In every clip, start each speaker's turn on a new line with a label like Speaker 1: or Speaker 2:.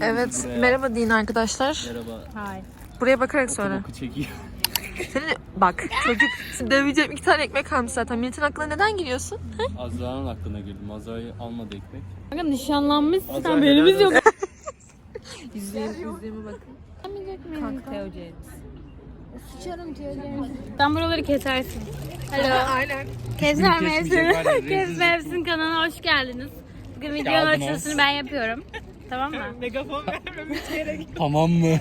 Speaker 1: Evet, merhaba deyin arkadaşlar.
Speaker 2: Merhaba.
Speaker 3: Hi.
Speaker 1: Buraya bakarak söyle.
Speaker 2: Boku.
Speaker 1: Senin bak çocuk seni döveceğim iki tane ekmek almış zaten. Milletin aklına neden giriyorsun?
Speaker 2: Azra'nın aklına girdim. Azra'yı almadı ekmek.
Speaker 3: Kanka nişanlanmışsın.
Speaker 2: Azra
Speaker 3: Haberimiz yok.
Speaker 1: İzleyin, izleyime bakın.
Speaker 3: Sıçarım Sen buraları kesersin. Alo.
Speaker 1: Aynen.
Speaker 3: Keser
Speaker 2: kesmeyecek var ya,
Speaker 3: mevsim.
Speaker 2: rezil.
Speaker 3: Mevsim kanalına hoş geldiniz. Bugün videonun
Speaker 2: Geldiniz.
Speaker 3: açılışını ben yapıyorum. Tamam mı?
Speaker 2: Tamam mı?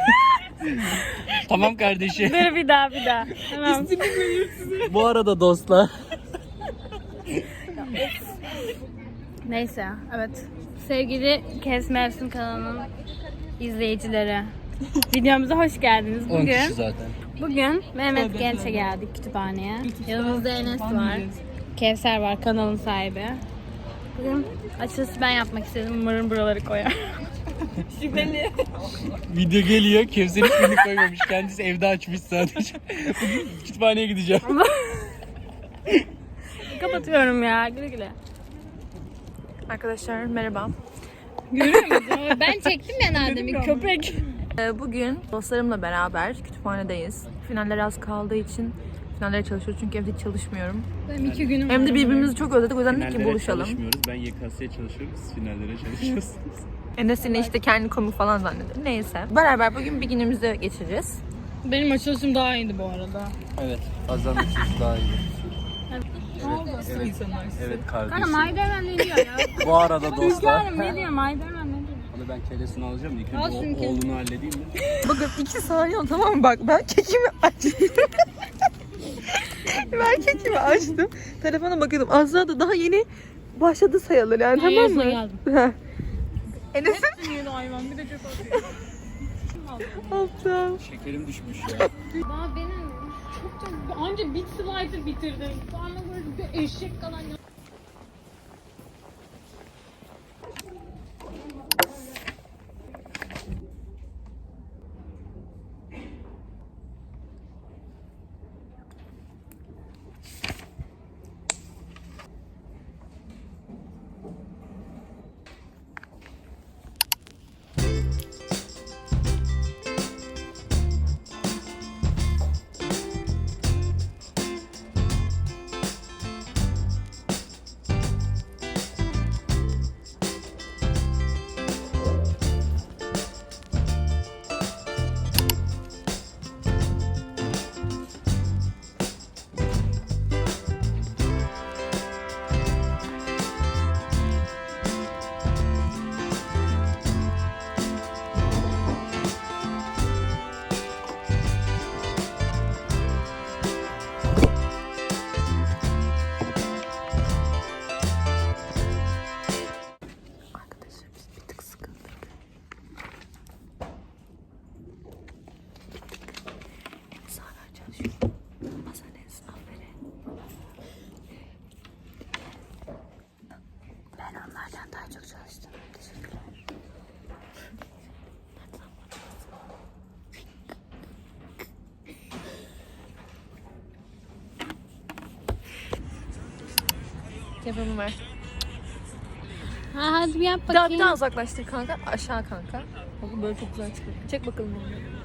Speaker 2: tamam kardeşim.
Speaker 3: Dur bir daha bir daha. Tamam.
Speaker 2: Bu arada dostlar.
Speaker 3: Neyse evet. Sevgili Kes Mevsim kanalının izleyicileri. Videomuza hoş geldiniz.
Speaker 2: 10 kişi
Speaker 3: Bugün
Speaker 2: zaten.
Speaker 3: bugün Mehmet Genç'e geldik kütüphaneye. Yanımızda Enes var. Kevser var kanalın sahibi. Bugün açılışı ben yapmak istedim. Umarım buraları koyar.
Speaker 2: Video geliyor. Kevser'in ismini koymamış. Kendisi evde açmış sadece. Bugün kütüphaneye gideceğim.
Speaker 3: Kapatıyorum ya. Güle güle.
Speaker 1: Arkadaşlar merhaba.
Speaker 3: Görüyor musun? Ben çektim ya Nadem'i köpek.
Speaker 1: Ee, Bugün dostlarımla beraber kütüphanedeyiz. Finaller az kaldığı için finallere çalışıyoruz çünkü evde hiç çalışmıyorum.
Speaker 3: Benim iki günüm
Speaker 1: Hem de birbirimizi çok özledik o yüzden dedik ki buluşalım.
Speaker 2: çalışmıyoruz. Ben YKS'ye çalışıyorum. Siz finallere çalışıyorsunuz.
Speaker 1: Enes yine işte kendi komik falan zannediyor. Neyse. Beraber bugün bir günümüzü geçireceğiz.
Speaker 3: Benim açılışım daha iyiydi bu arada.
Speaker 2: evet. Sesi daha iyi.
Speaker 3: Evet.
Speaker 2: Evet
Speaker 3: Kanka
Speaker 2: kardeşim.
Speaker 3: Maydermen ne diyor ya?
Speaker 2: Bu arada dostlar.
Speaker 3: Rüzgarım ne diyor? Maydermen ne diyor?
Speaker 2: Onu ben kellesini alacağım. İlk
Speaker 3: Al
Speaker 2: önce o-
Speaker 3: şunu
Speaker 2: oğlunu halledeyim mi?
Speaker 1: Bakın iki saniye oldu tamam mı? Bak ben kekimi açtım. ben kekimi açtım. Telefona bakıyordum. Azra da daha yeni başladı sayılır yani
Speaker 3: Ben
Speaker 1: tamam mı?
Speaker 3: geldim.
Speaker 1: Heh. Enes'in
Speaker 3: Yeni hayvan bir de çok atıyor.
Speaker 1: Allah'ım.
Speaker 2: Şekerim düşmüş ya.
Speaker 3: Daha benim çok çok anca bit slider bitirdim. Sonra böyle bir eşek kadar ya.
Speaker 1: Onlardan daha çok çalıştım. Teşekkürler. Ver.
Speaker 3: Ha, hadi bir yap
Speaker 1: daha,
Speaker 3: bakayım.
Speaker 1: bir daha uzaklaştır kanka. Aşağı kanka. Bakın böyle çok güzel çıkıyor. Çek bakalım onu.